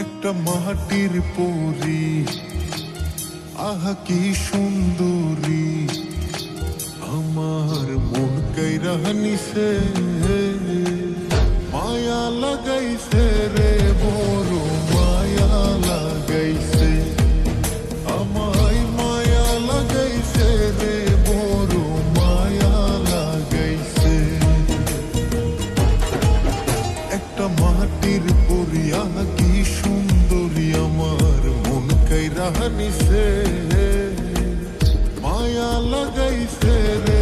একটা মাটির পরি। আহা, কি সুন্দরী। আমার মন কই রাহানিছে মায়া লাগাইছে রে, বড় মায়া লাগাইছে। আমায় মায়া লাগাইছে রে, বড় মায়া লাগাইছে। একটা মাটির পরি, আহা mi ser, Maya la de.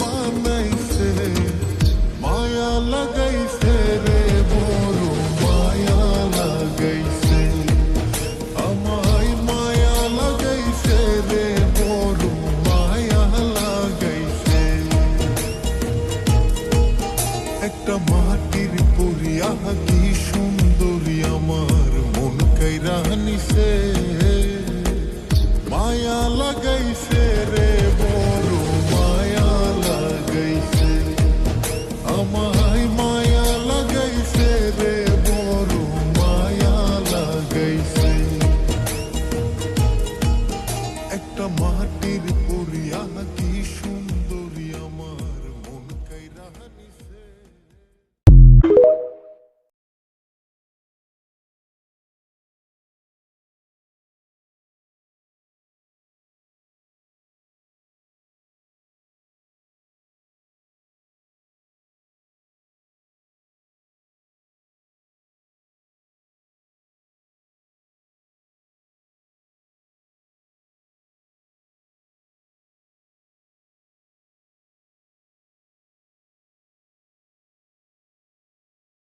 বানাইছে মায়া লাগাইছে রে বড় মায়া লাগাইছে একটা মাটির পরিয়া কি মাটির পড়িয়া কি